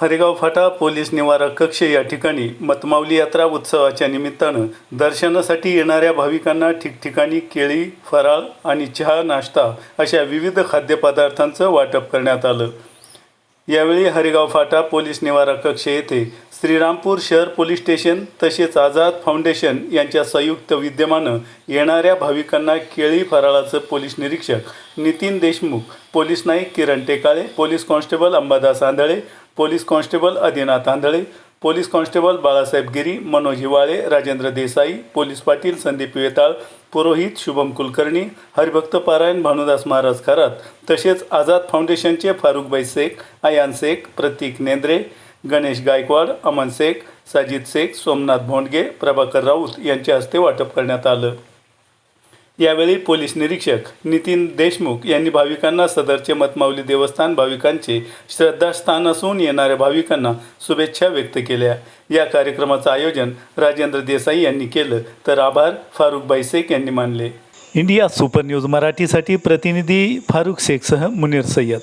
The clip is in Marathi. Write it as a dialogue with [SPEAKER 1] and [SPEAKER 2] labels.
[SPEAKER 1] हरेगाव फाटा पोलीस निवारक कक्ष या ठिकाणी मतमावली यात्रा उत्सवाच्या निमित्तानं दर्शनासाठी येणाऱ्या भाविकांना ठिकठिकाणी केळी फराळ आणि चहा नाश्ता अशा विविध खाद्यपदार्थांचं वाटप करण्यात आलं. यावेळी हरिगाव फाटा पोलीस निवारा कक्ष येथे श्रीरामपूर शहर पोलीस स्टेशन तसेच आझाद फाउंडेशन यांच्या संयुक्त विद्यमानं येणाऱ्या भाविकांना केळी फराळाचं पोलीस निरीक्षक Nitin Deshmukh police Naik Kiran Tekale police constable Ambadas Andhale police constable Adinath Andhale police constable Balasaheb Giri Manoj Hiwale Rajendra Desai police Patil Sandeep Vetal पुरोहित शुभम कुलकर्णी हरिभक्त पारायण भानुदास महाराज खरात तसेच आझाद फाउंडेशनचे फारुखबाई शेख आयान शेख प्रतीक नेंद्रे गणेश गायकवाड अमन शेख साजिद शेख सोमनाथ भोंडगे प्रभाकर राऊत यांच्या हस्ते वाटप करण्यात आलं. यावेळी पोलीस निरीक्षक नितीन देशमुख यांनी भाविकांना सदरचे मतमाऊली देवस्थान भाविकांचे श्रद्धास्थान असून येणाऱ्या भाविकांना शुभेच्छा व्यक्त केल्या. या कार्यक्रमाचं आयोजन राजेंद्र देसाई यांनी केलं तर आभार फारुखबाई शेख यांनी मानले. इंडिया सुपर न्यूज मराठीसाठी प्रतिनिधी फारुख शेखसह मुनीर सय्यद.